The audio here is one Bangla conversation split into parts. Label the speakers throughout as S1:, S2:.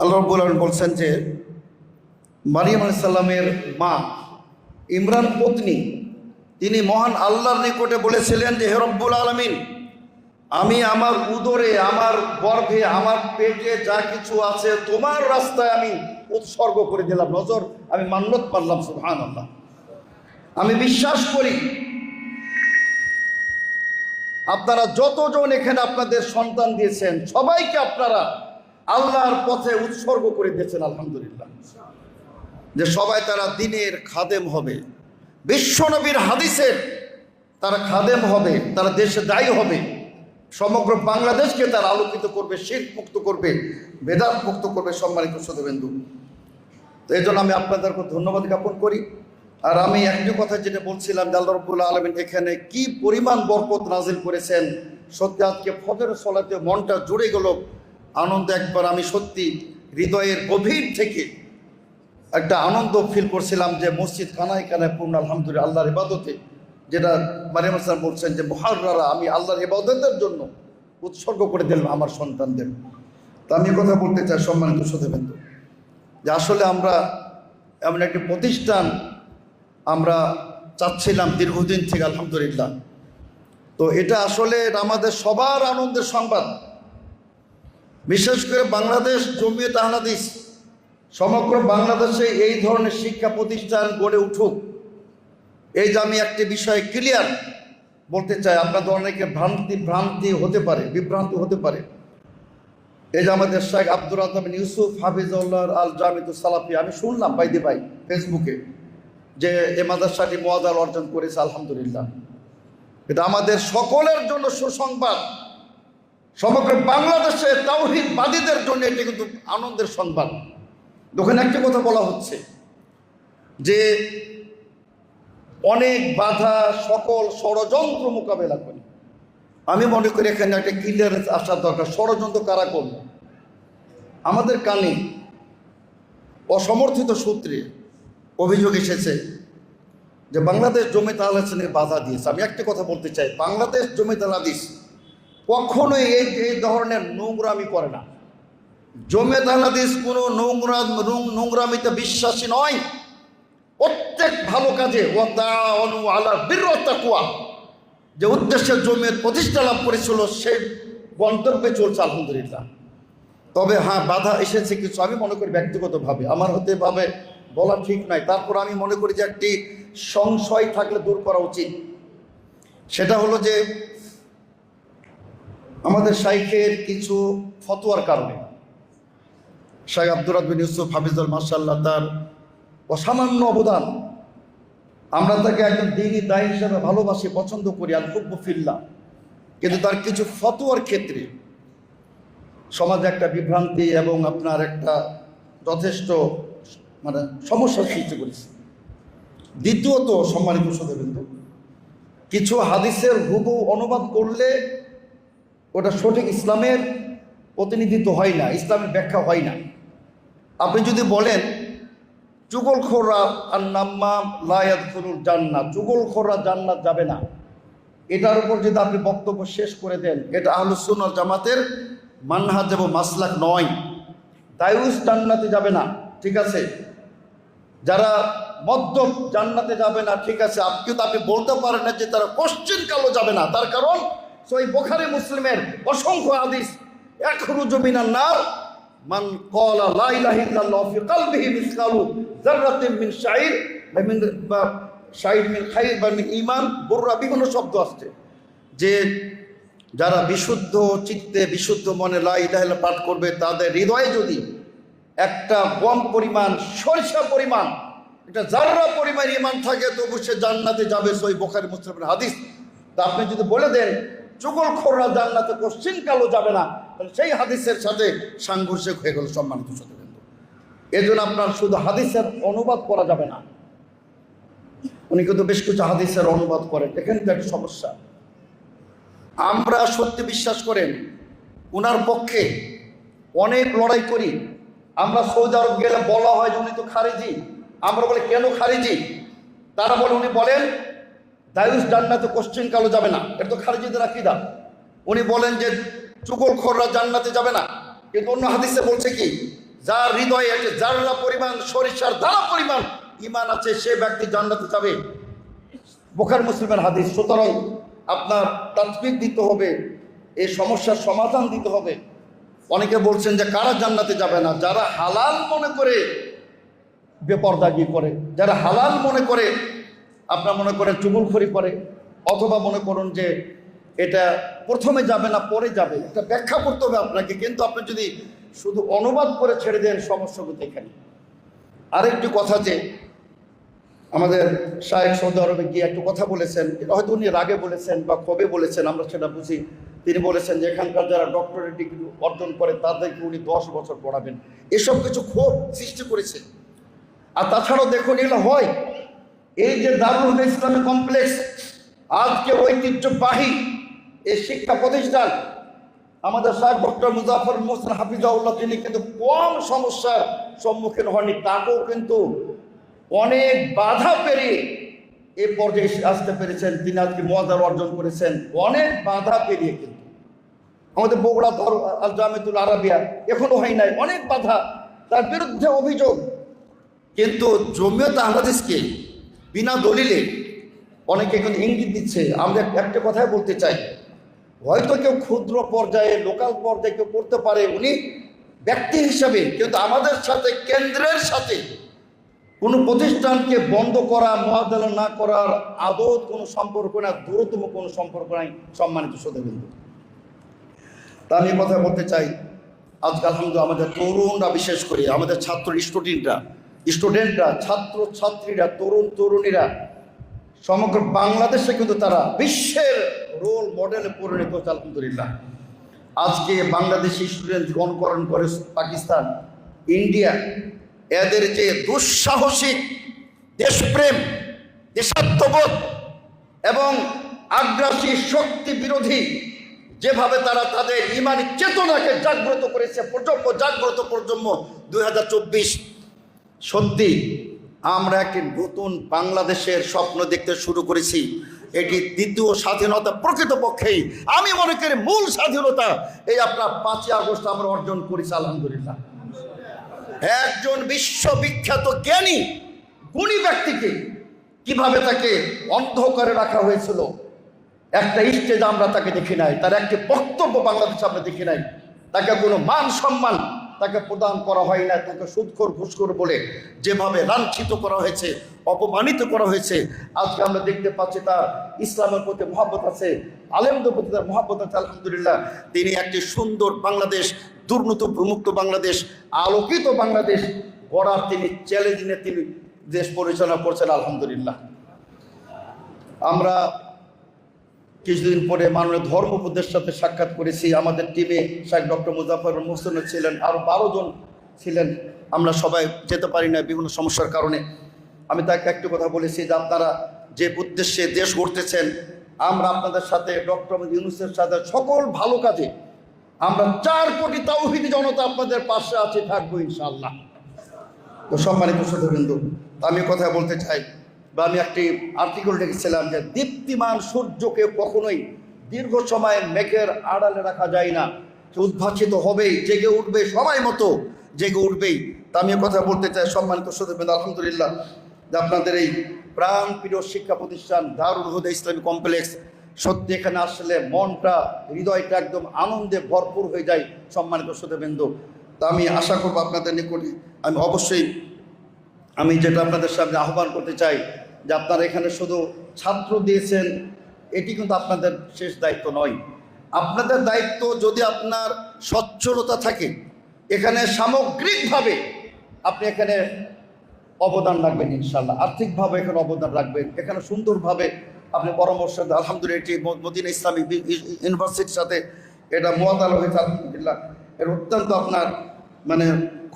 S1: আল্লাহ রব্বুল আলম বলছেন যে, মারিয়াম সাল্লামের মা ইমরান পত্নী, তিনি মহান আল্লাহর নিকটে বলেছিলেন যে, হে রব্বুল আলমিন, আমি আমার উদরে, আমার গর্ভে, আমার পেটে যা কিছু আছে, তোমার রাস্তায় আমি উৎসর্গ করে দিলাম। নজর আমি মান্যত পারলাম সুহান আল্লাহ আমি বিশ্বাস করি, আপনারা যতজন এখানে আপনাদের সন্তান দিয়েছেন, সবাইকে আপনারা আল্লাহর পথে উৎসর্গ করে দিয়েছেন, আলহামদুলিল্লাহ। যে সবাই তারা দিনের খাদেম হবে। বিশ্বনবীর হাদিসের তারা খাদেম হবে, তারা দেশে দায়ী হবে। সমগ্র বাংলাদেশকে তারা আলোকিত করবে শীত মুক্ত করবে, বেদাত মুক্ত করবে, সম্মানিত সদবেন্দু তো এই জন্য আমি আপনাদেরকে ধন্যবাদ জ্ঞাপন করি। আর আমি একটি কথা যেটা বলছিলাম যে আল্লাহ আলমিন এখানে কি পরিমাণ বরকত নাজিল করেছেন, সত্যি আজকে ফজর সলাতে মনটা জুড়ে গেল। আনন্দ একবার আমি সত্যি হৃদয়ের গভীর থেকে একটা আনন্দ ফিল করছিলাম যে মসজিদ কানায় কানায় পূর্ণ, আলহামদুলিল্লাহ, আল্লাহর ইবাদতে। যেটা মারিয়াম আসলাম বলছেন যে, মহারারা, আমি আল্লাহর ইবাদতের জন্য উৎসর্গ করে দিলাম আমার সন্তানদের। তা আমি কথা বলতে চাই সম্মানিত সদেবেন্দ্র যে আসলে আমরা এমন একটি প্রতিষ্ঠান আমরা চাচ্ছিলাম দীর্ঘদিন থেকে, আলহামদুলিল্লাহ। তো এটা আসলে আমাদের সবার আনন্দের সংবাদ। বিশেষ করে বাংলাদেশ জমিয়ত আহলাদিস সমগ্র বাংলাদেশে এই ধরনের শিক্ষা প্রতিষ্ঠান গড়ে উঠুক। এই যে আমি একটি বিষয়ে ক্লিয়ার বলতে চাই আপনাদের অনেকে ভ্রান্তি ভ্রান্তি হতে পারে, বিভ্রান্তি হতে পারে। এই যে আমাদের শেখ আব্দুর আজম ইউসুফ, হাফিজউল্লাহ আল জামিদ সালাফি, আমি শুনলাম বাইদি ভাই ফেসবুকে যে এ মাদ্রাসাটি মোয়াদার অর্জন করেছে, আলহামদুলিল্লাহ। এটা আমাদের সকলের জন্য সুসংবাদ সমগ্র বাংলাদেশে তাওহিদবাদীদের জন্য এটি কিন্তু আনন্দের সংবাদ। ওখানে একটা কথা বলা হচ্ছে যে অনেক বাধা সকল ষড়যন্ত্র মোকাবেলা করে। আমি মনে করি এখানে একটা ক্লিয়ারেন্স আসার দরকার। ষড়যন্ত্র কারা করবে আমাদের কানে অসমর্থিত সূত্রে অভিযোগ এসেছে যে বাংলাদেশ জমি তালাসনের বাধা দিয়েছে। আমি একটা কথা বলতে চাই। বাংলাদেশ জমি তালাদিস কখনোই এই এই ধরনের নোংরামি করে না। জমে তালাদিস কোনো নোংরা নোংরামিতে বিশ্বাসী নয়। প্রত্যেক ভালো কাজে যে উদ্দেশ্যে জমির প্রতিষ্ঠা লাভ করেছিল, সেই গন্তব্যে চলছে আলহামদুলিল্লাহ। তবে হ্যাঁ বাধা এসেছে কিছু। আমি মনে করি ব্যক্তিগতভাবে। আমার হতে ভাবে বলা ঠিক নয়। তারপর আমি মনে করি যে একটি সংশয় থাকলে দূর করা উচিত। সেটা হলো যে আমাদের শাইখের কিছু ফতোয়ার কারণে শাইখ আব্দুর রাবিন ইউসুফ হাফিজুল মাসাল্লাহ তার অসামান্য অবদান, আমরা তাকে একজন দিনই দায়ী হিসাবে ভালোবাসি, পছন্দ করি, আর খুব ফিল্লা কিন্তু তার কিছু ফতোয়ার ক্ষেত্রে সমাজে একটা বিভ্রান্তি এবং আপনার একটা যথেষ্ট মানে সমস্যার সৃষ্টি করেছে। দ্বিতীয়ত সম্মানিত সদবিন্দু কিছু হাদিসের হুবু অনুবাদ করলে ওটা সঠিক ইসলামের প্রতিনিধিত্ব হয় না, ইসলামের ব্যাখ্যা হয় না। আপনি যদি বলেন চুগলখোররা আর নাম্মা লায়াত ফুরুল জান্নাত চুগলখোররা জান্নাত যাবে না এটার উপর যদি আপনি বক্তব্য শেষ করে দেন, এটা আহলুসুন্নাল জামাতের মানহাজ এবং মাসলাক নয়। দায়ুস জান্নাতে যাবে না, ঠিক আছে? যারা মদ্য জান্নাতে যাবে না, ঠিক আছে? আপনি তো আপনি বলতে পারেন না যে তারা কোশ্চিন কালো যাবে না। তার কারণ সই বোখারি মুসলিমের অসংখ্য আদিস এখরু জমিনার নার। মান কলা লা ইলাহা ইল্লাল্লাহ ফি কলবিহি মিসকালু যাররাতিন মিন শাইর। মিন, বা শাইর মিন খাইর বা মিন ঈমান, বুররা বিভিন্ন শব্দ আসছে। যে যারা বিশুদ্ধ চিত্তে, বিশুদ্ধ মনে লা ইলাহা পাঠ করবে, তাদের হৃদয়ে যদি একটা কম পরিমাণ, সরিষা পরিমাণ এটা জাররা পরিমাণ ইমান থাকে, তবু সে জান্নাতে যাবে, সই বোখারি মুসলিমের হাদিস। তা আপনি যদি বলে দেন চুগল খোররা জান্নাতে কোশ্চিন কালো যাবে না সেই হাদিসের সাথে সাংঘর্ষিক হয়ে গেল সম্মানিত সত্যবিন্দু এই জন্য আপনার শুধু হাদিসের অনুবাদ করা যাবে না। উনি কিন্তু বেশ কিছু হাদিসের অনুবাদ করেন। এখানে তো একটা সমস্যা। আমরা সত্যি বিশ্বাস করেন ওনার পক্ষে অনেক লড়াই করি। আমরা সৌদি আরব গেলে বলা হয় যে উনি তো খারিজি। আমরা বলি, কেন খারিজি? তারা বলে, উনি বলেন দায়ুস জান্নাতে কোশ্চেন কালো যাবে না। এটা তো খারিজিদের আকিদা। উনি বলেন যে চুগল খোররা জান্নাতে যাবে না। কিন্তু অন্য হাদিসে বলছে কি, যার হৃদয়ে আছে, যারা পরিমাণ সরিষার দ্বারা পরিমাণ ইমান আছে, সে ব্যক্তি জান্নাতে যাবে। বোখার মুসলিমের হাদিস। সুতরাং আপনার তাৎবিক দিতে হবে, এই সমস্যার সমাধান দিতে হবে। অনেকে বলছেন যে কারা জান্নাতে যাবে না? যারা হালাল মনে করে বেপরদাগি করে, যারা হালাল মনে করে আপনার মনে করেন চুগুলখড়ি করে অথবা মনে করুন যে এটা প্রথমে যাবে না, পরে যাবে এটা ব্যাখ্যা করতে হবে আপনাকে, কিন্তু আপনি যদি শুধু অনুবাদ করে ছেড়ে দেন সমস্যাগুলো এখানে। আরেকটি কথা যে, আমাদের শাহেক সৌদি আরবে গিয়ে একটু কথা বলেছেন, এটা হয়তো উনি রাগে বলেছেন বা কবে বলেছেন, আমরা সেটা বুঝি। তিনি বলেছেন যে এখানকার যারা ডক্টরেট ডিগ্রি অর্জন করে, তাদেরকে উনি দশ বছর পড়াবেন। এসব কিছু ক্ষোভ সৃষ্টি করেছে। আর তাছাড়াও দেখুন, এগুলো হয়। এই যে দারুল হুদা ইসলামী কমপ্লেক্স আজকে ঐতিহ্যবাহী এই শিক্ষা প্রতিষ্ঠান, আমাদের সাহেব ডক্টর মুজাফর মোহসেন হাফিজাউল্লাহ, তিনি কিন্তু কম সমস্যার সম্মুখীন হননি, তাকেও কিন্তু অনেক বাধা পেরিয়ে এ পর্যায়ে আসতে পেরেছেন, তিনি আজকে মজার অর্জন করেছেন, অনেক বাধা পেরিয়ে কিন্তু। আমাদের বগুড়া ধর আল জামিতুল আরাবিয়া এখনও হয় নাই, অনেক বাধা, তার বিরুদ্ধে অভিযোগ। কিন্তু জমিয়ত আহলাদিসকে বিনা দলিলে অনেকে কিন্তু ইঙ্গিত দিচ্ছে, আমরা একটা কথাই বলতে চাই। হয়তো কেউ ক্ষুদ্র পর্যায়ে, লোকাল পর্যায়ে কেউ করতে পারে, উনি ব্যক্তি হিসাবে, কিন্তু আমাদের সাথে, কেন্দ্রের সাথে কোনো প্রতিষ্ঠানকে বন্ধ করা মহাদালা না করার আদত কোনো সম্পর্ক না দূরতম কোনো সম্পর্ক নাই, সম্মানিত সদবিন্দু তা আমি কথা বলতে চাই। আজকে আলহামদুলিল্লাহ আমাদের তরুণরা, বিশেষ করে আমাদের ছাত্র স্টুডেন্টরা স্টুডেন্টরা, ছাত্র, ছাত্রীরা, তরুণ, তরুণীরা, সমগ্র বাংলাদেশে কিন্তু তারা বিশ্বের রোল মডেলে পরিণত হচ্ছে, আলহামদুলিল্লাহ। আজকে বাংলাদেশি স্টুডেন্ট অনুকরণ করে পাকিস্তান, ইন্ডিয়া, এদের যে দুঃসাহসিক দেশপ্রেম, দেশাত্মবোধ এবং আগ্রাসী শক্তি বিরোধী যেভাবে তারা তাদের ইমানি চেতনাকে জাগ্রত করেছে, প্রজন্ম জাগ্রত প্রজন্ম দুই হাজার চব্বিশ সত্যি, আমরা একটি নতুন বাংলাদেশের স্বপ্ন দেখতে শুরু করেছি। এটি দ্বিতীয় স্বাধীনতা প্রকৃতপক্ষেই। আমি মনে করি মূল স্বাধীনতা, এই আপনার পাঁচই আগস্ট আমরা অর্জন করেছি, আলহামদুলিল্লাহ। একজন বিশ্ববিখ্যাত জ্ঞানী, গুণী ব্যক্তিকে কীভাবে তাকে অন্ধকারে রাখা হয়েছিল, একটা স্টেজ আমরা তাকে দেখি নাই, তার একটি বক্তব্য বাংলাদেশে আমরা দেখি নাই। তাকে কোনো মান সম্মান তাকে প্রদান করা হয় না, তাকে সুদখোর ঘুষখোর বলে যেভাবে লাঞ্ছিত করা হয়েছে, অপমানিত করা হয়েছে, আজকে আমরা দেখতে পাচ্ছি তার ইসলামের প্রতি মহাব্বত আছে, আলেমদের প্রতি তার মহাব্বত আছে, আলহামদুলিল্লাহ। তিনি একটি সুন্দর বাংলাদেশ, দুর্নীত মুক্ত বাংলাদেশ, আলোকিত বাংলাদেশ গড়ার তিনি চ্যালেঞ্জ নিয়ে তিনি দেশ পরিচালনা করছেন, আলহামদুলিল্লাহ। আমরা কিছুদিন পরে মাননীয় ধর্ম সাথে সাক্ষাৎ করেছি। আমাদের টিমে শেখ ডক্টর মুজাফর মোহসেন ছিলেন আরও বারো জন ছিলেন। আমরা সবাই যেতে পারি না বিভিন্ন সমস্যার কারণে। আমি তাকে একটি কথা বলেছি যে আপনারা যে উদ্দেশ্যে দেশ গড়তেছেন, আমরা আপনাদের সাথে ডক্টর ইউনুসের সাথে সকল ভালো কাজে, আমরা চার কোটি তাওহিদি জনতা আপনাদের পাশে আছে, থাকব ইনশাল্লাহ তো সম্মানিত শুধুবিন্দু আমি কথা বলতে চাই। বা আমি একটি আর্টিকেল দেখেছিলাম যে দীপ্তিমান সূর্যকে কখনোই দীর্ঘ সময় মেঘের আড়ালে রাখা যায় না। উদ্ভাসিত হবেই, জেগে উঠবে সবাই মতো, জেগে উঠবেই। তা আমি কথা বলতে চাই, সম্মানিত শুধুবিন্দু আলহামদুলিল্লাহ, যে আপনাদের এই প্রাণ প্রিয় শিক্ষা প্রতিষ্ঠান দারুল হুদা ইসলামী কমপ্লেক্স সত্যি এখানে আসলে মনটা, হৃদয়টা একদম আনন্দে ভরপুর হয়ে যায়, সম্মানিত শ্রোতবিন্দু তা আমি আশা করব আপনাদের নিকটে, আমি অবশ্যই, আমি যেটা আপনাদের সামনে আহ্বান করতে চাই যে আপনারা এখানে শুধু ছাত্র দিয়েছেন, এটি কিন্তু আপনাদের শেষ দায়িত্ব নয়। আপনাদের দায়িত্ব যদি আপনার সচ্ছলতা থাকে, এখানে সামগ্রিকভাবে আপনি এখানে অবদান রাখবেন ইনশাল্লাহ আর্থিকভাবে এখানে অবদান রাখবেন। এখানে সুন্দরভাবে আপনি পরামর্শ। আলহামদুলিল্লাহ, এটি মদিনা ইসলামী ইউনিভার্সিটির সাথে এটা মোয়াতালা হয়েছে, আলহামদুলিল্লাহ। এর অত্যন্ত আপনার মানে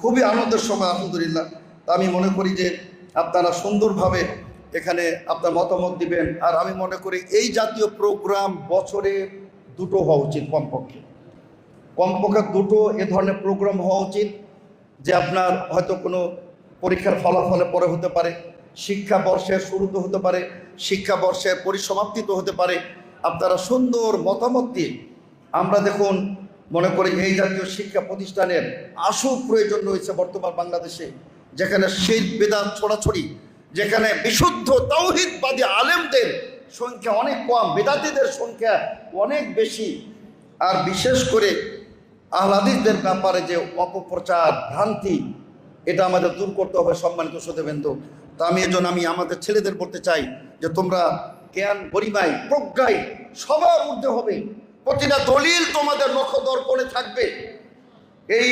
S1: খুবই আনন্দের সময়, আলহামদুলিল্লাহ। তা আমি মনে করি যে আপনারা সুন্দরভাবে এখানে আপনার মতামত দিবেন। আর আমি মনে করি এই জাতীয় প্রোগ্রাম বছরে দুটো হওয়া উচিত কমপক্ষে। কমপক্ষে দুটো এ ধরনের প্রোগ্রাম হওয়া উচিত যে আপনার হয়তো কোনো পরীক্ষার ফলাফলে পরে হতে পারে, শিক্ষাবর্ষের শুরুতে হতে পারে, শিক্ষাবর্ষের পরিসমাপ্তিতে হতে পারে। আপনারা সুন্দর মতামত দিয়ে আমরা দেখুন মনে করি এই জাতীয় শিক্ষা প্রতিষ্ঠানের আসল প্রয়োজন রয়েছে বর্তমান বাংলাদেশে, যেখানে শীত বেদাত ছড়াছড়ি যেখানে বিশুদ্ধ তৌহিদবাদী আলেমদের সংখ্যা অনেক কম, বেদাতিদের সংখ্যা অনেক বেশি। আর বিশেষ করে আহ্লাদিসদের ব্যাপারে যে অপপ্রচার, ভ্রান্তি, এটা আমাদের দূর করতে হবে সম্মানিত সদেবেন্দু তা আমি এজন্য আমি আমাদের ছেলেদের বলতে চাই যে তোমরা জ্ঞান, গরিমায়, প্রজ্ঞায় সবার ঊর্ধ্বে হবে। প্রতিটা দলিল তোমাদের নখ দর্পণে থাকবে। এই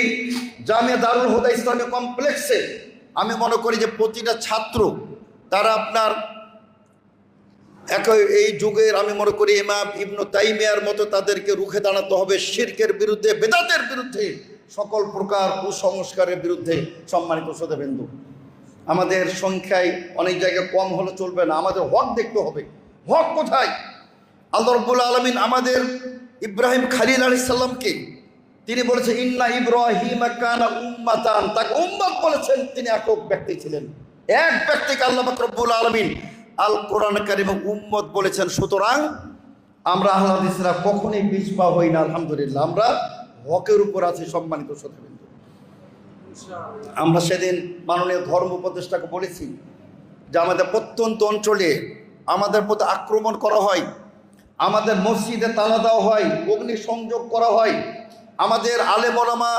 S1: জামিয়া দারুল হুদা ইসলামী কমপ্লেক্সে আমি মনে করি যে প্রতিটা ছাত্র তারা আপনার একই এই যুগের আমি মনে করি ইমাম ইবনু তাইমিয়ার মতো তাদেরকে রুখে দাঁড়াতে হবে শিরকের বিরুদ্ধে, বেদাতের বিরুদ্ধে, সকল প্রকার কুসংস্কারের বিরুদ্ধে সম্মানিত সদেবেন্দু আমাদের সংখ্যায় অনেক জায়গায় কম হলে চলবে না, আমাদের হক দেখতে হবে। হক কোথায়? আল্লাহ রব্বুল আলমিন আমাদের ইব্রাহিম খালিল আলি সাল্লামকে তিনি বলেছেন, ইন্না ইব্রাহিম তাকে উম্মাত বলেছেন, তিনি একক ব্যক্তি ছিলেন। এক ব্যক্তিকে আল্লাহ রব্বুল আলমিন আল কোরআন কারিম উম্মত বলেছেন, সুতরাং আমরা আহ্লাদিসরা কখনই পিছপা হই না, আলহামদুলিল্লাহ। আমরা হকের উপর আছি, সম্মানিত সত্যবিন্দু আমরা সেদিন মাননীয় ধর্ম উপদেষ্টাকে বলেছি যে আমাদের প্রত্যন্ত অঞ্চলে আমাদের প্রতি আক্রমণ করা হয়, আমাদের মসজিদে তালা দেওয়া হয়, অগ্নি সংযোগ করা হয়, আমাদের আলেমলামা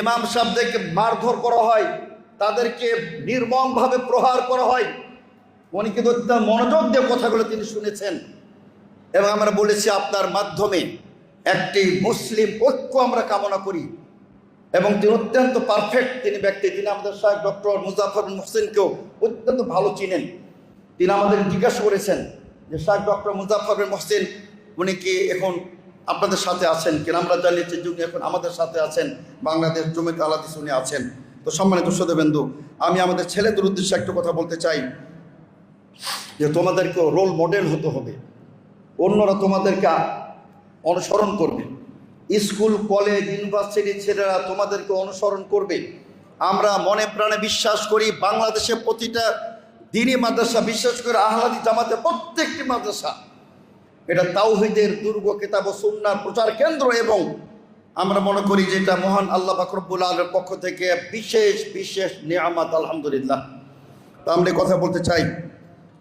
S1: ইমাম সাহেবদেরকে মারধর করা হয় তাদেরকে নির্মমভাবে প্রহার করা হয়। উনি কিন্তু মনোযোগ দিয়ে কথাগুলো তিনি শুনেছেন। এবং আমরা বলেছি, আপনার মাধ্যমে একটি মুসলিম ঐক্য আমরা কামনা করি। এবং তিনি অত্যন্ত পারফেক্ট তিনি ব্যক্তি। তিনি আমাদের সাহেব ডক্টর মুজাফর মোহসিনকেও অত্যন্ত ভালো চিনেন। তিনি আমাদের জিজ্ঞাসা করেছেন যে শাহ ডক্টর মুজাফর মহসিন, উনি কি এখন আপনাদের সাথে আছেন কিনা? আমরা জানিয়েছি যে উনি এখন আমাদের সাথে আছেন, বাংলাদেশ জমিতে আলাদিস উনি আছেন। তো সম্মানিত সদেবেন্দু আমি আমাদের ছেলেদের উদ্দেশ্যে একটা কথা বলতে চাই যে তোমাদেরকেও রোল মডেল হতে হবে। অন্যরা তোমাদেরকে অনুসরণ করবে। স্কুল কলেজ ইউনিভার্সিটির ছেলেরা তোমাদেরকে অনুসরণ করবে। আমরা মনে প্রাণে বিশ্বাস করি, বাংলাদেশে প্রতিটা দিনই মাদ্রাসা বিশ্বাস করে আহ্লাদি জামাতে প্রত্যেকটি মাদ্রাসা, এটা তাওহিদের দুর্গ, কেতাব সুন্নার প্রচার কেন্দ্র এবং আমরা মনে করি যে এটা মহান আল্লাহ বাকরবুল আলের পক্ষ থেকে বিশেষ বিশেষ নিয়ামত, আলহামদুলিল্লাহ। তা আমরা কথা বলতে চাই।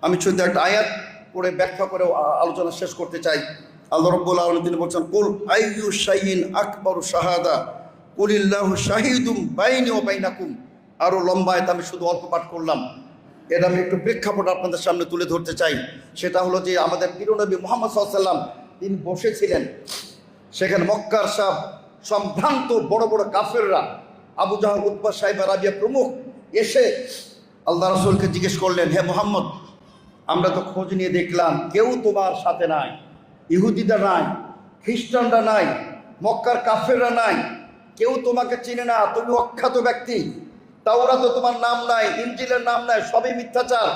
S1: আমি শুধু একটা আয়াত পড়ে ব্যাখ্যা করে আলোচনা শেষ করতে চাই। আল্লাহ রব্বুল আলম তিনি বলছেন, কুল আইয়ু শাহিন আকবর শাহাদা? কুলিল্লাহু শাহিদুম বাইনি ও বাইনাকুম? আরও লম্বা আয়াত আমি শুধু অল্প পাঠ করলাম। এটা আমি একটু প্রেক্ষাপট আপনাদের সামনে তুলে ধরতে চাই। সেটা হলো যে আমাদের প্রিয়নবী মোহাম্মদ সাল্লাম তিনি বসেছিলেন। সেখানে মক্কার সাহ সম্ভ্রান্ত বড় বড় কাফেররা, আবু জাহাল উৎপা সাহেব রাবিয়া প্রমুখ এসে আল্লাহ রসুলকে জিজ্ঞেস করলেন, হে মোহাম্মদ, আমরা তো খোঁজ নিয়ে দেখলাম কেউ তোমার সাথে নাই, ইহুদিরা নাই, খ্রিস্টানরা নাই, মক্কার কাফেররা নাই, কেউ তোমাকে চিনে না, তুমি অখ্যাত ব্যক্তি তাওরা তো তোমার নাম নাই ইঞ্জিলের নাম নাই, সবই মিথ্যাচার,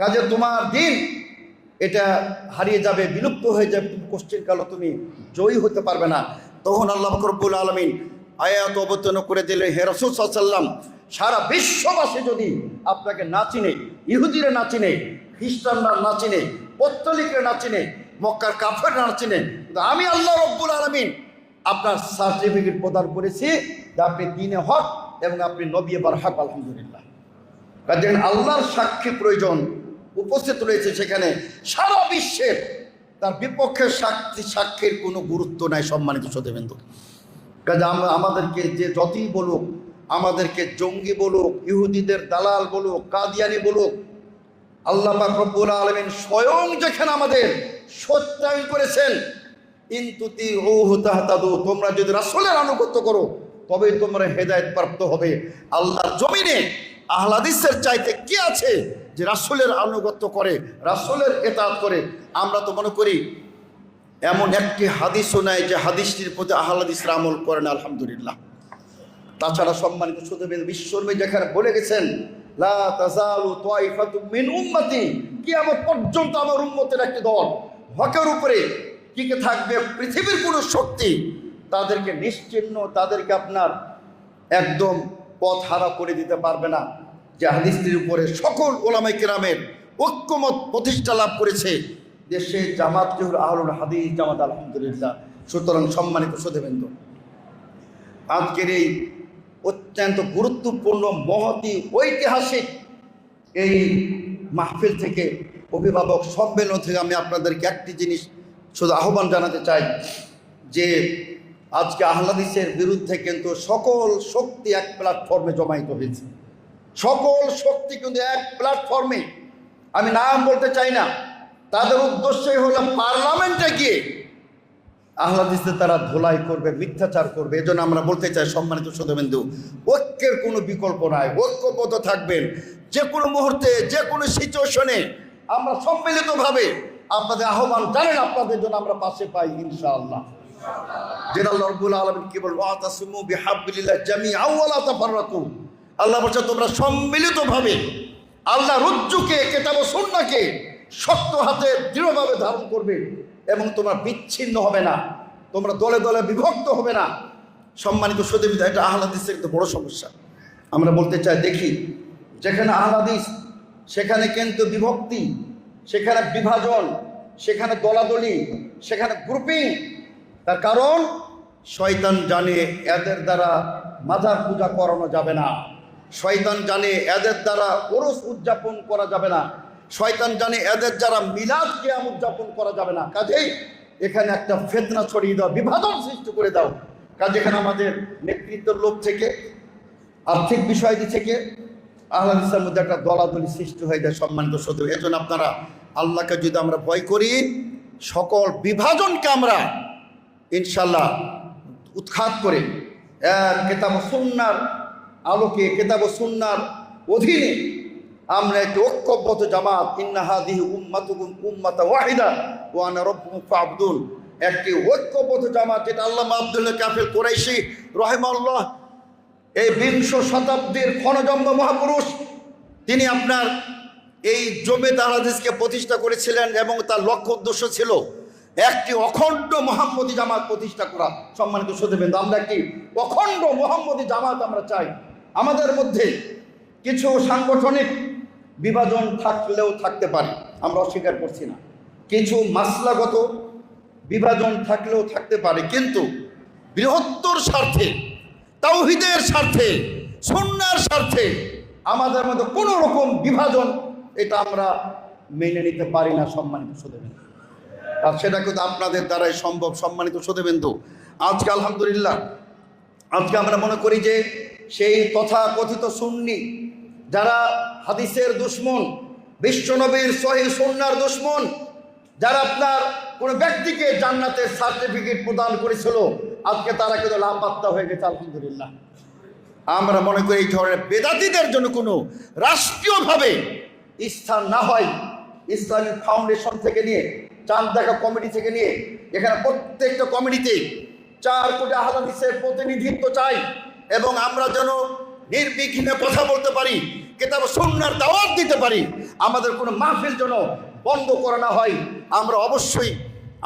S1: কাজে তোমার দিন, এটা হারিয়ে যাবে, বিলুপ্ত হয়ে যাবে কোশ্চিন কালো তুমি জয়ী হতে পারবে না। তখন আল্লাহ ফকরবুল আলমিন আয়াত অবতীর্ণ করে দিলে হে রসুল সাল্লাম সারা বিশ্ববাসী যদি আপনাকে না চিনে, ইহুদিরা না চিনে, খ্রিস্টানরা না চিনে, পত্তলিকরা না চিনে, মক্কার কাফেররা না চিনে আমি আল্লাহ রব্বুল আলমিন আপনার সার্টিফিকেট প্রদান করেছি যে আপনি দিনে হক এবং আপনি নবী এবার হক, আলহামদুলিল্লাহ। কাজে আল্লাহর সাক্ষী প্রয়োজন উপস্থিত রয়েছে সেখানে সারা বিশ্বের তার বিপক্ষে সাক্ষী, সাক্ষীর কোনো গুরুত্ব নাই সম্মানিত সদেবেন্দু কাজে আমরা, আমাদেরকে যে যতই বলুক, আমাদেরকে জঙ্গি বলুক, ইহুদিদের দালাল বলুক, কাদিয়ানি বলুক, আল্লাহ রব্বুল আলমিন স্বয়ং যেখানে আমাদের সত্যায়ন করেছেন তাহতাদু, তোমরা যদি রাসূলের আনুগত্য করো, তবেই তোমরা হেদায়েত প্রাপ্ত হবে। আল্লাহর জমিনে আহলাদিসের চাইতে কি আছে? যে রাসূলের আনুগত্য করে, রাসূলের এতাত করে, আমরা তো মনে করি এমন একটি হাদিসও নাই যে হাদিসটির প্রতি আহলাদিসরা আমল করেন আলহামদুলিল্লাহ। তাছাড়া সম্মানিত সুদেবেন বিশ্বর্মী যেখানে বলে গেছেন কিয়ামত পর্যন্ত আমার উম্মতের একটি দল। হকের উপরে টিকে থাকবে? পৃথিবীর কোনো শক্তি তাদেরকে নিশ্চিহ্ন, তাদেরকে আপনার একদম পথ হারা করে দিতে পারবে না। যে হাদিসটির উপরে সকল ওলামাই কেরামের ঐক্যমত প্রতিষ্ঠা লাভ করেছে, দেশে জামাত আহলুল হাদিস, জামাত আলহামদুলিল্লাহ। সুতরাং সম্মানিত সুদেবেন্দ্র আজকের এই অত্যন্ত গুরুত্বপূর্ণ, মহতি, ঐতিহাসিক এই মাহফিল থেকে অভিভাবক সম্মেলন থেকে আমি আপনাদেরকে একটি জিনিস শুধু আহ্বান জানাতে চাই, যে আজকে আহ্লাদিসের বিরুদ্ধে কিন্তু সকল শক্তি এক প্ল্যাটফর্মে জমায়িত হয়েছে। সকল শক্তি কিন্তু এক প্ল্যাটফর্মে আমি নাম বলতে চাই না, তাদের উদ্দেশ্যই হলো পার্লামেন্টে গিয়ে আহ্লাদিসে তারা ধোলাই করবে, মিথ্যাচার করবে, এজন্য আমরা বলতে চাই সম্মানিত সদবিন্দু ঐক্যের কোনো বিকল্প নাই, ঐক্যবদ্ধ থাকবেন, যে কোনো মুহূর্তে, যে কোনো সিচুয়েশনে আমরা সম্মিলিতভাবে আপনাদের আহ্বান জানেন, আপনাদের জন্য আমরা পাশে পাই, ইনশাআল্লাহ। যেটা রব্বুল আলমিন কি বলব? আতাসুমু বিহাবিল্লাহ জামি আউ্লা তাফাররাকু। আল্লাহ বলছে, তোমরা সম্মিলিতভাবে আল্লাহ রজ্জুকে, কেতাব সুন্নাকে শক্ত হাতে দৃঢ়ভাবে ধারণ করবে এবং তোমরা বিচ্ছিন্ন হবে না। তোমরা দলে দলে বিভক্ত হবে না। সম্মানিত সদীবিদা এটা আহ্লাদিসের একটা বড় সমস্যা। আমরা বলতে চাই, দেখি, যেখানে আহ্লাদিস, সেখানে কিন্তু বিভক্তি, সেখানে বিভাজন, সেখানে দলাদলি, সেখানে গ্রুপিং তার কারণ, শয়তান জানে এদের দ্বারা মাজার পূজা করানো যাবে না। শয়তান জানে এদের দ্বারা ওরস উদযাপন করা যাবে না। শয়তান জানে এদের দ্বারা মিলাদ কিয়াম উদযাপন করা যাবে না। কাজেই এখানে একটা ফেতনা ছড়িয়ে দাও, বিভাজন সৃষ্টি করে দাও। কাজে এখানে আমাদের নেতৃত্বের লোক থেকে, আর্থিক বিষয়টি থেকে আহ্লাদ মধ্যে একটা দলাদলি সৃষ্টি হয়ে যায় সম্মানিত সত্য এজন্য আপনারা আল্লাহকে যদি আমরা ভয় করি, সকল বিভাজনকে আমরা ইনশাল্লাহ উৎখাত করে, এক কেতাব সুন্নার আলোকে কেতাব সুন্নার অধীনে আমরা একটি ঐক্যবদ্ধ জামাত ইন্নাহাদিহি উম্মাতুকুম উম্মাতা ওয়াহিদা ও আনা রব্বুকুম ফাবদুল একটি ঐক্যবদ্ধ জামাত যেটা আল্লাহ আব্দুল্লাহ কাফেল কোরাইশি রহেমাল্লাহ এই বিংশ শতাব্দীর ক্ষণজম্ব মহাপুরুষ, তিনি আপনার এই জমে তারাদিসকে প্রতিষ্ঠা করেছিলেন এবং তার লক্ষ্য উদ্দেশ্য ছিল একটি অখণ্ড মোহাম্মদী জামাত প্রতিষ্ঠা করা। সম্মানিত সদেবেন্দ্র আমরা একটি অখণ্ড মোহাম্মদী জামাত আমরা চাই। আমাদের মধ্যে কিছু সাংগঠনিক বিভাজন থাকলেও থাকতে পারে, আমরা অস্বীকার করছি না। কিছু মাসলাগত বিভাজন থাকলেও থাকতে পারে, কিন্তু বৃহত্তর স্বার্থে, তাওহিদের স্বার্থে সন্ন্যার স্বার্থে আমাদের মধ্যে কোনো রকম বিভাজন এটা আমরা মেনে নিতে পারি না সম্মানিত সুদেবেন্দু আর সেটা কিন্তু আপনাদের দ্বারাই সম্ভব, সম্মানিত সুদেবেন্দু আজকে আলহামদুলিল্লাহ, আজকে আমরা মনে করি যে সেই তথা কথিত সুন্নি, যারা হাদিসের দুশ্মন, বিশ্বনবীর সহি সন্ন্যার দুশ্মন, যারা আপনার কোনো ব্যক্তিকে জান্নাতের সার্টিফিকেট প্রদান করেছিল, আজকে তারা কিন্তু লাপাত্তা হয়ে গেছে, আলহামদুলিল্লাহ। আমরা মনে করি এই ধরনের বেদাতিদের জন্য কোনো রাষ্ট্রীয়ভাবে স্থান না হয় ইসলামিক ফাউন্ডেশন থেকে নিয়ে, চাঁদ দেখা কমিটি থেকে নিয়ে, এখানে প্রত্যেকটা কমিটিতে চার কোটি আহাদিসের প্রতিনিধিত্ব চাই। এবং আমরা যেন নির্বিঘ্নে কথা বলতে পারি, কেতাব সন্ন্যার দাওয়াত দিতে পারি, আমাদের কোনো মাহফিল যেন বন্ধ করা না হয়। আমরা অবশ্যই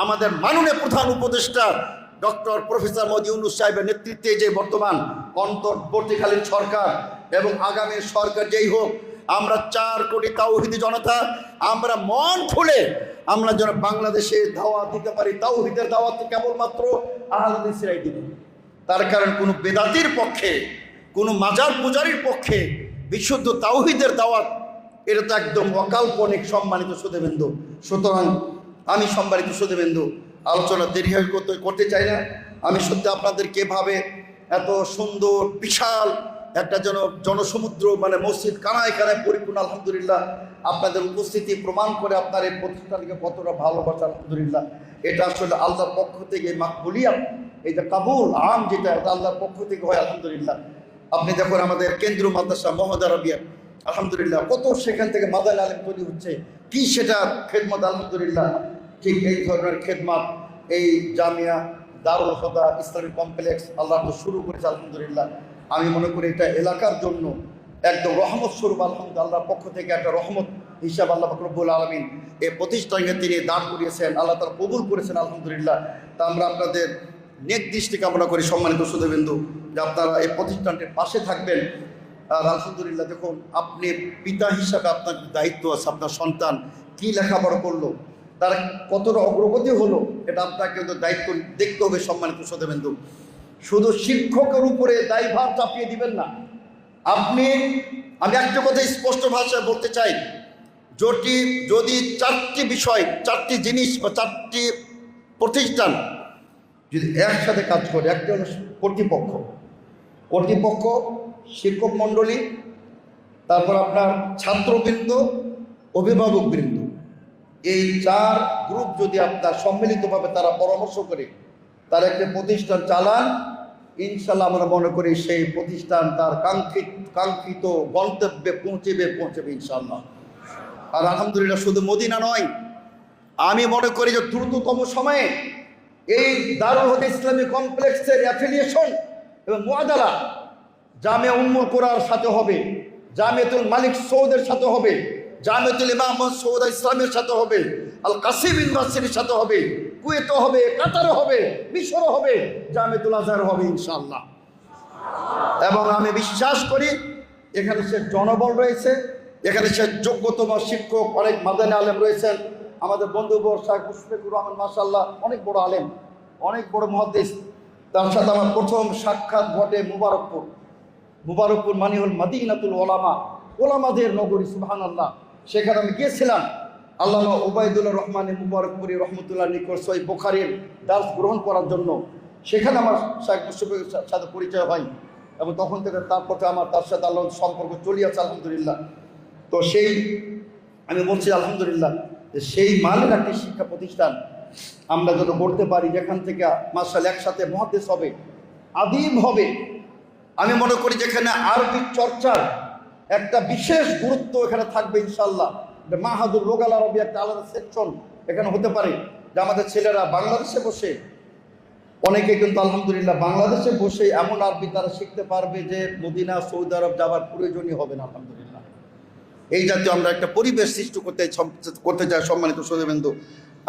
S1: আমাদের মাননীয় প্রধান উপদেষ্টা ডক্টর প্রফেসর মোদী ইউনুস সাহেবের নেতৃত্বে যে বর্তমান অন্তর্বর্তীকালীন সরকার এবং আগামী সরকার যেই হোক, আমরা চার কোটি তাওহিদি জনতা, আমরা মন খুলে আমরা যেন বাংলাদেশে দাওয়াত দিতে পারি। তাওহিদের দাওয়াত কেবলমাত্র আহলাদিসরাই দিবে। তার কারণ কোনো বেদাতির পক্ষে, কোনো মাজার পূজারির পক্ষে বিশুদ্ধ তাওহিদের দাওয়াত, এটা তো একদম অকাল্পনিক সম্মানিত সুদেবেন্দু সুতরাং আমি সম্মানিত সুদেবেন্দু আলোচনা দেরি হয়ে করতে করতে চাই না। আমি সত্যি আপনাদেরকে এভাবে এত সুন্দর, বিশাল একটা যেন জনসমুদ্র মানে মসজিদ কানায় কানায় পরিপূর্ণ, আলহামদুলিল্লাহ, আপনাদের উপস্থিতি প্রমাণ করে আপনার এই প্রতিষ্ঠানকে কতটা ভালোবাসা, আলহামদুলিল্লাহ। এটা আসলে আল্লাহর পক্ষ থেকে মাকবুলিয়া যে কাবুল, আম যেটা, এটা আল্লাহর পক্ষ থেকে হয়, আলহামদুলিল্লাহ। আপনি দেখুন আমাদের কেন্দ্রীয় মাদ্রাসা মোহাম্মদ আরবিয়া, আলহামদুলিল্লাহ, কত সেখান থেকে মাদাল আলেম তৈরি হচ্ছে, কি সেটা খেদমত, আলহামদুলিল্লাহ। ঠিক এই ধরনের খেদমত, এই জামিয়া দারুল হদা ইসলামিক কমপ্লেক্স আল্লাহ তো শুরু করেছে, আলহামদুলিল্লাহ। আমি মনে করি এটা এলাকার জন্য একদম রহমত স্বরূপ, আলহামদুলিল্লাহ, আল্লাহর পক্ষ থেকে একটা রহমত হিসাব আল্লাহ ফকরবুল আলমিন এই প্রতিষ্ঠানকে তিনি দান করিয়েছেন, আল্লাহ তার কবুল করেছেন, আলহামদুলিল্লাহ। তা আমরা আপনাদের নেক দৃষ্টি কামনা করি সম্মানিত সুধবিন্দু, যে আপনারা এই প্রতিষ্ঠানটির পাশে থাকবেন। আর আলহামদুলিল্লাহ দেখুন, আপনি পিতা হিসাবে আপনার দায়িত্ব আছে, আপনার সন্তান কি লেখাপড়া করল, তার কতটা অগ্রগতি হলো, এটা আপনাকে কিন্তু দায়িত্ব দেখতে হবে সম্মানিত সদেবেন্দু শুধু শিক্ষকের উপরে দায়ভার চাপিয়ে দিবেন না। আপনি, আমি একটা কথা স্পষ্ট ভাষায় বলতে চাই, যদি যদি চারটি বিষয়, চারটি জিনিস বা চারটি প্রতিষ্ঠান যদি একসাথে কাজ করে, একটা হলো কর্তৃপক্ষ। কর্তৃপক্ষ, শিক্ষক মণ্ডলী, তারপর আপনার ছাত্রবৃন্দ অভিভাবকবৃন্দ এই চার গ্রুপ যদি আপনার সম্মিলিতভাবে তারা পরামর্শ করে, তার একটা প্রতিষ্ঠান চালান, ইনশাল্লাহ আমরা মনে করি সেই প্রতিষ্ঠান তার কাঙ্ক্ষিত কাঙ্ক্ষিত গন্তব্যে পৌঁছেবে পৌঁছেবে ইনশাল্লাহ। আর আলহামদুলিল্লাহ শুধু মদিনা নয়, আমি মনে করি যে দ্রুততম সময়ে এই দারুল হদ ইসলামী কমপ্লেক্সের অ্যাফিলিয়েশন এবং মোয়াদালা জামে উম্মুল কোরআর সাথে হবে জামেতুল মালিক সৌদের সাথে হবে জামেতুল ইমাম সৌদ ইসলামের সাথে হবে, আল কাসিম ইউনিভার্সিটির সাথে হবে কুয়েতে হবে, কাতারও হবে, মিশরও হবে জামেতুল আজহার হবে ইনশাল্লাহ এবং আমি বিশ্বাস করি এখানে সে জনবল রয়েছে, এখানে সে যোগ্যতম শিক্ষক অনেক মাদানী আলেম রয়েছেন আমাদের বন্ধু বর শাহ মুশফিকুর রহমান মাসাল্লাহ অনেক বড় আলেম, অনেক বড় মহাদেশ তার সাথে আমার প্রথম সাক্ষাৎ ঘটে মুবারকপুর। মুবারকপুর মানে হল মাদিনাতুল ওলামা, ওলামাদের নগরী সুবহান আল্লাহ সেখানে আমি গিয়েছিলাম। আল্লাহ ওবায়দুল্লাহ রহমানের মুবারকপুরি রহমতুল্লাহ নিকট সই বোখারির দাস গ্রহণ করার জন্য। সেখানে আমার শাহ মুশফিকের সাথে পরিচয় হয় এবং তখন থেকে তারপর আমার, তার সাথে আল্লাহ সম্পর্ক চলিয়াছে, আলহামদুলিল্লাহ। তো সেই আমি বলছি, আলহামদুলিল্লাহ সেই মানের একটি শিক্ষা প্রতিষ্ঠান আমরা যত করতে পারি, যেখান থেকে মার্শাল একসাথে মহাদেশ হবে, আদিম হবে। আমি মনে করি যেখানে আরবি চর্চার একটা বিশেষ গুরুত্ব এখানে থাকবে ইনশাল্লাহ মাহাদুর লোকাল আরবি একটা আলাদা সেকশন এখানে হতে পারে, যে আমাদের ছেলেরা বাংলাদেশে বসে, অনেকে কিন্তু আলহামদুলিল্লাহ বাংলাদেশে বসে এমন আরবি তারা শিখতে পারবে যে মদিনা, সৌদি আরব যাবার প্রয়োজনই হবে না, আলহামদুলিল্লাহ। এই জাতীয় আমরা একটা পরিবেশ সৃষ্টি করতে করতে চাই সম্মানিত সৌদিবিন্দু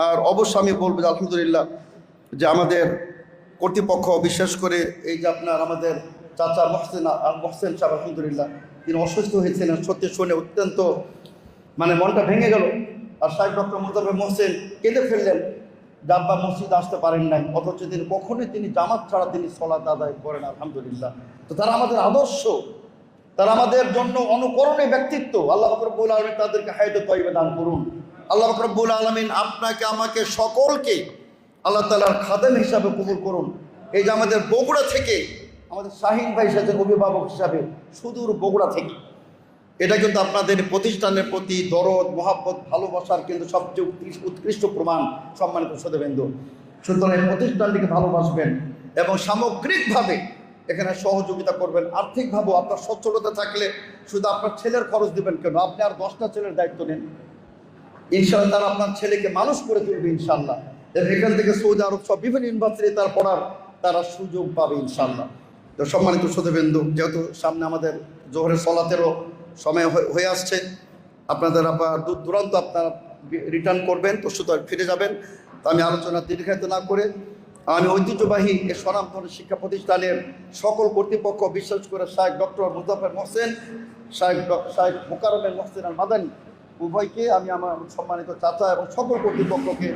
S1: আর অবশ্য আমি বলব আলহামদুলিল্লাহ যে আমাদের কর্তৃপক্ষ বিশেষ করে এই যে আপনার আমাদের চাচা মহসেন মহসেন সাহেব, আলহামদুলিল্লাহ, তিনি অসুস্থ হয়েছিলেন, সত্যি শুনে অত্যন্ত মানে মনটা ভেঙে গেল। আর সাহেব ডক্টর মুজাফর মহসেন কেঁদে ফেললেন ডাব্বা মসজিদ আসতে পারেন নাই, অথচ তিনি কখনোই তিনি জামাত ছাড়া তিনি সলাত আদায় করেন, আলহামদুলিল্লাহ। তো তারা আমাদের আদর্শ তারা আমাদের জন্য অনুকরণীয় ব্যক্তিত্ব। আল্লাহ রব্বুল আলমিন তাদেরকে হায়তে তৈবে দান করুন। আল্লাহ রব্বুল আলমিন আপনাকে, আমাকে সকলকে আল্লাহ তালার খাদেম হিসাবে কবুল করুন। এই যে আমাদের বগুড়া থেকে, আমাদের শাহিন ভাই সাথে অভিভাবক হিসাবে সুদূর বগুড়া থেকে, এটা কিন্তু আপনাদের প্রতিষ্ঠানের প্রতি দরদ, মহাব্বত, ভালোবাসার কিন্তু সবচেয়ে উৎকৃষ্ট- প্রমাণ সম্মানিত সদেবেন্দু সুতরাং প্রতিষ্ঠানটিকে ভালোবাসবেন এবং সামগ্রিকভাবে এখানে সহযোগিতা করবেন, আর্থিকভাবেও আপনার সচ্ছলতা থাকলে শুধু আপনার ছেলের খরচ দিবেন কেন? আপনি আর দশটা ছেলের দায়িত্ব নেন। ইনশাল্লাহ তারা আপনার ছেলেকে মানুষ করে তুলবে ইনশাল্লাহ এখান থেকে সৌদি আরব সব বিভিন্ন ইউনিভার্সিটি তার পড়ার তারা সুযোগ পাবে ইনশাল্লাহ তো সম্মানিত শ্রোতবিন্দু, যেহেতু সামনে আমাদের জোহরের সলাতেরও সময় হয়ে- আসছে, আপনাদের আবার দূর দূরান্ত আপনারা রিটার্ন করবেন, তো সুতরাং ফিরে যাবেন। তো আমি আলোচনা দীর্ঘায়িত না করে আমি ঐতিহ্যবাহী এ স্বনামধন্য শিক্ষা প্রতিষ্ঠানের সকল কর্তৃপক্ষ বিশেষ করে শাহেখ ডক্টর মুজাফর মোহসেন শাহেখ ড- শাহেখ মোকারমের মোহসেন আর মাদানী উভয়কে আমি আমার সম্মানিত চাচা এবং সকল কর্তৃপক্ষকে,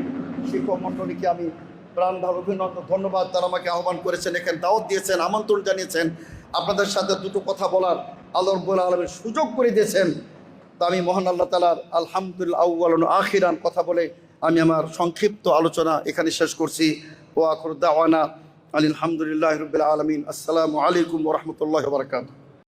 S1: শিক্ষক মণ্ডলীকে আমি প্রাণভাব অভিনন্দন, ধন্যবাদ। তারা আমাকে আহ্বান করেছেন, এখানে দাওয়াত দিয়েছেন, আমন্ত্রণ জানিয়েছেন। আপনাদের সাথে দুটো কথা বলার আল্লাহ রব্বুল আলমের সুযোগ করে দিয়েছেন। তো আমি মহান আল্লাহ তালার আলহামদুলিল্লাহ আউ্বালন আখিরান কথা বলে আমি আমার সংক্ষিপ্ত আলোচনা এখানে শেষ করছি। ও আখর দাওয়ানা আলহামদুলিল্লাহ রবিল আলমিন। আসসালামু আলাইকুম রহমতুল্লাহ বারকাত